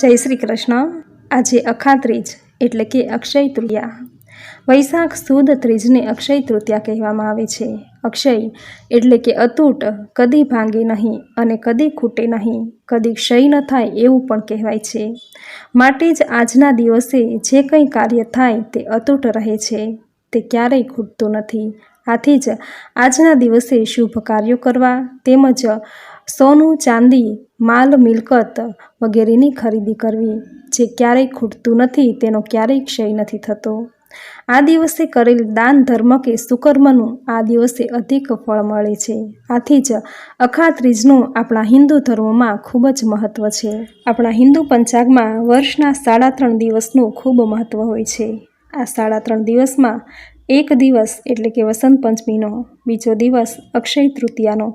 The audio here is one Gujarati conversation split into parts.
જય શ્રી કૃષ્ણ. આજે અખાત્રીજ એટલે કે અક્ષય તૃતીયા. વૈશાખ સુદ ત્રીજને અક્ષય તૃતીયા કહેવામાં આવે છે. અક્ષય એટલે કે અતૂટ, કદી ભાંગે નહીં અને કદી ખૂટે નહીં, કદી ક્ષય ન થાય એવું પણ કહેવાય છે. માટે જ આજના દિવસે જે કંઈ કાર્ય થાય તે અતૂટ રહે છે. તે ક્યારેય ખૂટતું નથી. આથી જ આજના દિવસે શુભ કાર્યો કરવા તેમજ સોનું, ચાંદી, માલ, મિલકત વગેરેની ખરીદી કરવી જે ક્યારેય ખૂટતું નથી, તેનો ક્યારેય ક્ષય નથી થતો. આ દિવસે કરેલ દાન ધર્મ કે સુકર્મનું આ દિવસે અધિક ફળ મળે છે. આથી જ અખા ત્રીજનું આપણા હિન્દુ ધર્મમાં ખૂબ જ મહત્ત્વ છે. આપણા હિન્દુ પંચાંગમાં વર્ષના સાડા ત્રણ દિવસનું ખૂબ મહત્ત્વ હોય છે. આ સાડા ત્રણ દિવસમાં એક દિવસ એટલે કે વસંત પંચમીનો, બીજો દિવસ અક્ષય તૃતીયાનો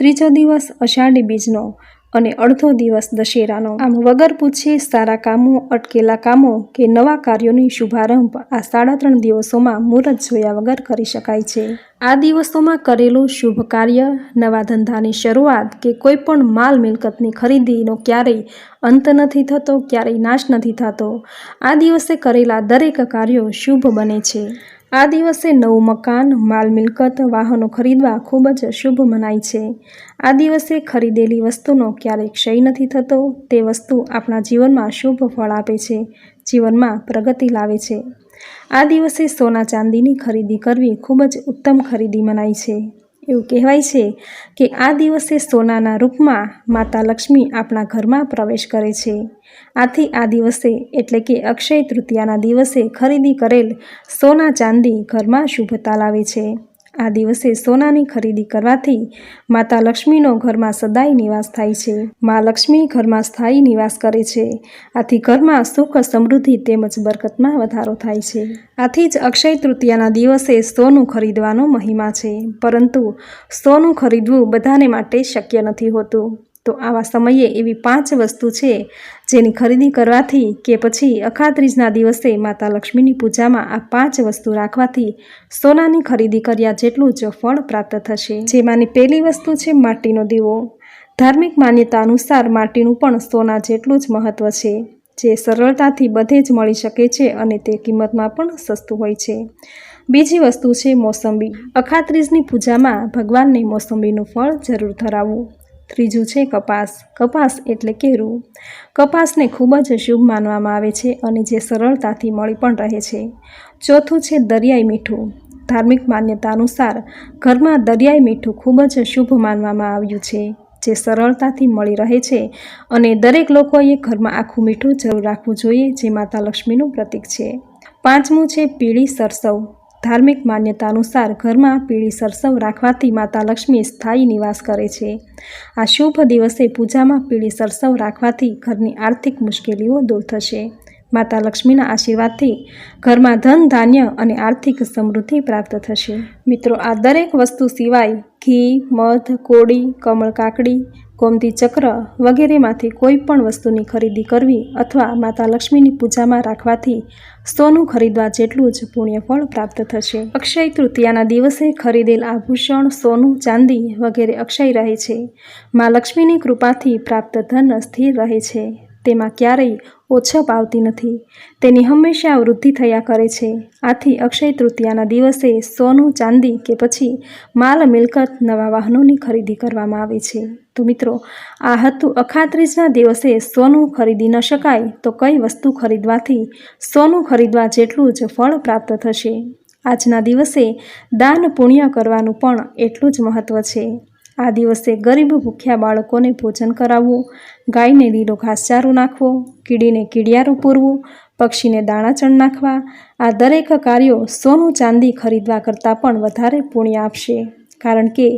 ત્રીજો દિવસ અષાઢી બીજનો અને અડધો દિવસ દશેરાનો. આમ વગર પૂછે સારા કામો, અટકેલા કામો કે નવા કાર્યોની શુભારંભ આ સાડા ત્રણ દિવસોમાં મુહૂર્ત જોયા વગર કરી શકાય છે. આ દિવસોમાં કરેલું શુભ કાર્ય, નવા ધંધાની શરૂઆત કે કોઈ પણ માલ મિલકતની ખરીદીનો ક્યારેય અંત નથી થતો, ક્યારેય નાશ નથી થતો. આ દિવસે કરેલા દરેક કાર્યો શુભ બને છે. આ દિવસે નવું મકાન, માલ મિલકત, વાહનો ખરીદવા ખૂબ જ શુભ મનાય છે. આ દિવસે ખરીદેલી વસ્તુનો ક્યારેય ક્ષય નથી થતો, તે વસ્તુ આપણા જીવનમાં શુભ ફળ આપે છે, જીવનમાં પ્રગતિ લાવે છે. આ દિવસે સોના ચાંદીની ખરીદી કરવી ખૂબ જ ઉત્તમ ખરીદી મનાય છે. એવું કહેવાય છે કે આ દિવસે સોનાના રૂપમાં માતા લક્ષ્મી આપણા ઘરમાં પ્રવેશ કરે છે. આથી આ દિવસે એટલે કે અક્ષય તૃતીયાના દિવસે ખરીદી કરેલ સોના ચાંદી ઘરમાં શુભતા લાવે છે. આ દિવસે સોનાની ખરીદી કરવાથી માતા લક્ષ્મીનો ઘરમાં સદાય નિવાસ થાય છે. મા લક્ષ્મી ઘરમાં સ્થાયી નિવાસ કરે છે. આથી ઘરમાં સુખ સમૃદ્ધિ તેમજ બરકતમાં વધારો થાય છે. આથી જ અક્ષય તૃતીયાના દિવસે સોનું ખરીદવાનો મહિમા છે. પરંતુ સોનું ખરીદવું બધાને માટે શક્ય નથી હોતું. તો આવા સમયે એવી પાંચ વસ્તુ છે જેની ખરીદી કરવાથી કે પછી અખાત્રીજના દિવસે માતા લક્ષ્મીની પૂજામાં આ પાંચ વસ્તુ રાખવાથી સોનાની ખરીદી કર્યા જેટલું જ ફળ પ્રાપ્ત થશે. જેમાંની પહેલી વસ્તુ છે માટીનો દીવો. ધાર્મિક માન્યતા અનુસાર માટીનું પણ સોના જેટલું જ મહત્ત્વ છે, જે સરળતાથી બધે જ મળી શકે છે અને તે કિંમતમાં પણ સસ્તું હોય છે. બીજી વસ્તુ છે મોસંબી. અખાત્રીજની પૂજામાં ભગવાનને મોસંબીનું ફળ જરૂર ધરાવવું ત્રીજું છે કપાસ. કપાસ એટલે કેરું. કપાસને ખૂબ જ શુભ માનવામાં આવે છે અને જે સરળતાથી મળી પણ રહે છે. ચોથું છે દરિયાઈ મીઠું. ધાર્મિક માન્યતા અનુસાર ઘરમાં દરિયાઈ મીઠું ખૂબ જ શુભ માનવામાં આવ્યું છે. જે સરળતાથી મળી રહે છે અને દરેક લોકોએ ઘરમાં આખું મીઠું જરૂર રાખવું જોઈએ, જે માતા લક્ષ્મીનું પ્રતીક છે. પાંચમું છે પીળી સરસવ. ધાર્મિક માન્યતા અનુસાર ઘરમાં પીળી સરસવ રાખવાથી માતા લક્ષ્મી સ્થાયી નિવાસ કરે છે. આ શુભ દિવસે પૂજામાં પીળી સરસવ રાખવાથી ઘરની આર્થિક મુશ્કેલીઓ દૂર થશે. માતા લક્ષ્મીના આશીર્વાદથી ઘરમાં ધન, ધાન્ય અને આર્થિક સમૃદ્ધિ પ્રાપ્ત થશે. મિત્રો, આ દરેક વસ્તુ સિવાય ઘી, મધ, કોળી, કમળ કાકડી, ગોમતી ચક્ર વગેરેમાંથી કોઈ પણ વસ્તુની ખરીદી કરવી અથવા માતા લક્ષ્મીની પૂજામાં રાખવાથી સોનું ખરીદવા જેટલું જ પુણ્યફળ પ્રાપ્ત થશે. અક્ષય તૃતીયાના દિવસે ખરીદેલ આભૂષણ, સોનું, ચાંદી વગેરે અક્ષય રહે છે. મા લક્ષ્મીની કૃપાથી પ્રાપ્ત ધન સ્થિર રહે છે. તેમાં ક્યારેય ઓછપ આવતી નથી. તેની હંમેશા વૃદ્ધિ થયા કરે છે. આથી અક્ષય તૃતીયાના દિવસે સોનું, ચાંદી કે પછી માલ, મિલકત નવા વાહનોની ખરીદી કરવામાં આવે છે. તો મિત્રો, આ હતું અખાત્રીજના દિવસે સોનું ખરીદી ન શકાય તો કઈ વસ્તુ ખરીદવાથી સોનું ખરીદવા જેટલું જ ફળ પ્રાપ્ત થશે. આજના દિવસે દાન પુણ્ય કરવાનું પણ એટલું જ મહત્ત્વ છે. આ દિવસે ગરીબ ભૂખ્યા બાળકોને ભોજન કરાવવું, ગાયને લીલો ઘાસચારો નાખવો, કીડીને કીડિયારું પૂરવું, પક્ષીને દાણા ચણ નાખવા, આ દરેક કાર્યો સોનું ચાંદી ખરીદવા કરતાં પણ વધારે પુણ્ય આપશે. કારણ કે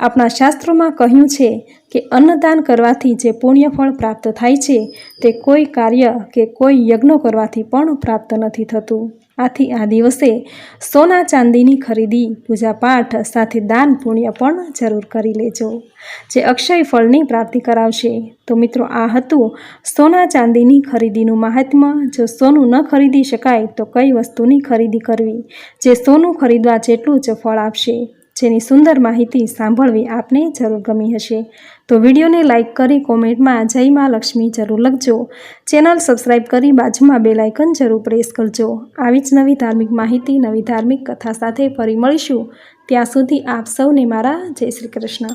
આપણા શાસ્ત્રોમાં કહ્યું છે કે અન્નદાન કરવાથી જે પુણ્યફળ પ્રાપ્ત થાય છે, તે કોઈ કાર્ય કે કોઈ યજ્ઞો કરવાથી પણ પ્રાપ્ત નથી થતું. આથી આ દિવસે સોના ચાંદીની ખરીદી, પૂજાપાઠ સાથે દાન પુણ્ય પણ જરૂર કરી લેજો, જે અક્ષય ફળની પ્રાપ્તિ કરાવશે. તો મિત્રો, આ હતું સોના ચાંદીની ખરીદીનું મહાત્મ્ય. જો સોનું ન ખરીદી શકાય, તો કઈ વસ્તુની ખરીદી કરવી? જે સોનું ખરીદવા જેટલું જ ફળ આપશે. જેની સુંદર માહિતી સાંભળવી આપને જરૂર ગમી હશે. તો વિડીયોને લાઇક કરી કોમેન્ટમાં જય મા લક્ષ્મી જરૂર લખજો. ચેનલ સબસ્ક્રાઈબ કરી બાજુમાં બે લાઇકન જરૂર પ્રેસ કરજો. આવી જ નવી ધાર્મિક માહિતી, નવી ધાર્મિક કથા સાથે ફરી મળીશું. ત્યાં સુધી આપ સૌને મારા જય શ્રી કૃષ્ણ.